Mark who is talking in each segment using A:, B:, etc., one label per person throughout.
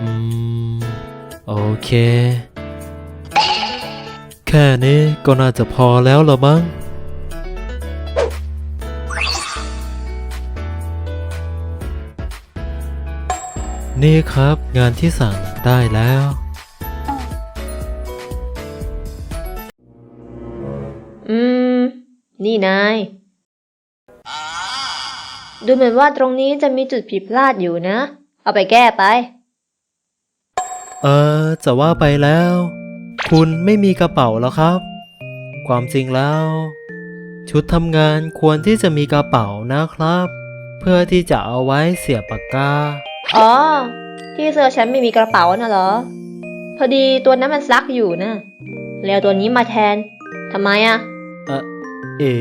A: อืม โอเค แค่นี้ก็น่าจะพอแล้วละมั้ง นี่ครับงานที่สั่งได้แล้ว
B: อืม นี่นาย ดูเหมือนว่าตรงนี้จะมีจุดผิดพลาดอยู่นะ เอาไปแก้ไป
A: เออจะว่าไปแล้ว คุณไม่มีกระเป๋าแล้วครับ ความจริงแล้ว ชุดทำงานควรที่จะมีกระเป๋านะครับ เพื่อที่จะเอาไว้เสียบปากกา
B: อ๋อ ที่เสื้อฉันไม่มีกระเป๋าน่ะเหรอ พอดีตัวนั้นมันซักอยู่นะ แล้วตัวนี้มาแทนทำไมอะ
A: เออเอ๋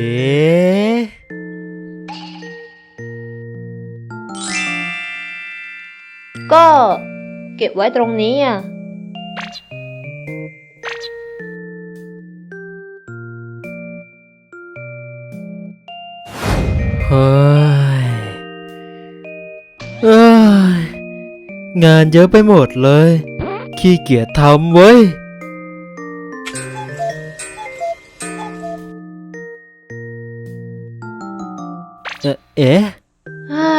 B: ก็ เก็บไว้ตรงนี้อะ
A: เฮ้ย เอ้ย งานเยอะไปหมดเลย ขี้เกียจทำเว้ย เอ๊ะเอ๊ะ
B: ฮ่า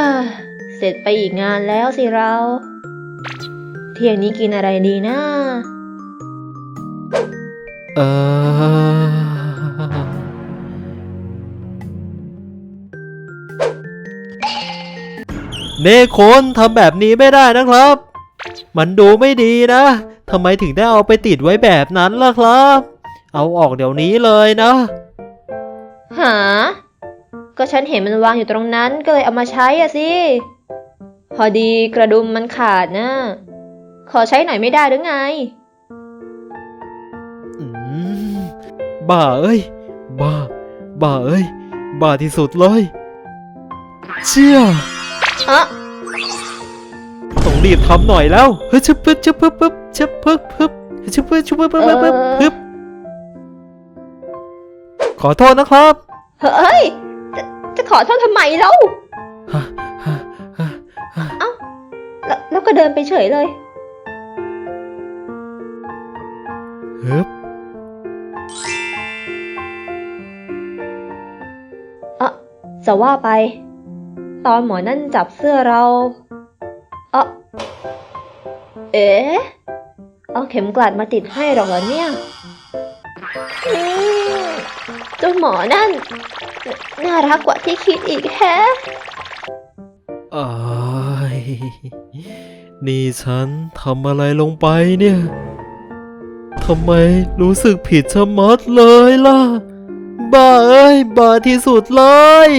B: เสร็จไปอีกงานแล้วสิเรา เที่ยงนี้กินอะไรดีนะ
A: เออ เน่คนทำแบบนี้ไม่ได้นะครับ มันดูไม่ดีนะทำไมถึงได้เอาไปติดไว้แบบนั้นล่ะครับ เอาออกเดี๋ยวนี้เลยนะ
B: หา ก็ฉันเห็นมันวางอยู่ตรงนั้นก็เลยเอามาใช้อะสิ พอดีกระดุมมันขาดนะ ขอใช้หน่อยไม่ได้หรือไง
A: อืมบ้าเอ้ย บ้า บ้าเอ้ย บ้าที่สุดเลย เชี่ย
B: อะ
A: ต้องรีบทำหน่อยแล้วเฮ้ยชึบปึ๊บชึบปึ๊บปึ๊บชึบปึ๊บปึ๊บชึบปึ๊บชึบปึ๊บปึ๊บปึ๊บปึ๊บปึ๊บขอโทษนะครับ
B: เฮ้ยจะจะขอโทษทำไมเล่า
A: ฮะฮะฮะฮะ
B: แล้วแล้วก็เดินไปเฉยเลย
A: ฮึบ
B: อะจะว่าไป ตอนหมอนั่นจับเสื้อเราอะเอ๋เอาเข็มกลัดมาติดให้หรอกเหรอเนี่ยอืมเจ้าหมอนั่นนน่ารักกว่าที่คิดอีกแฮะ
A: เอ้ยนี่ฉันทำอะไรลงไปเนี่ย ทำไมรู้สึกผิดชะมัดเลยล่ะ บ้าเอ้ย บ้าที่สุดเลย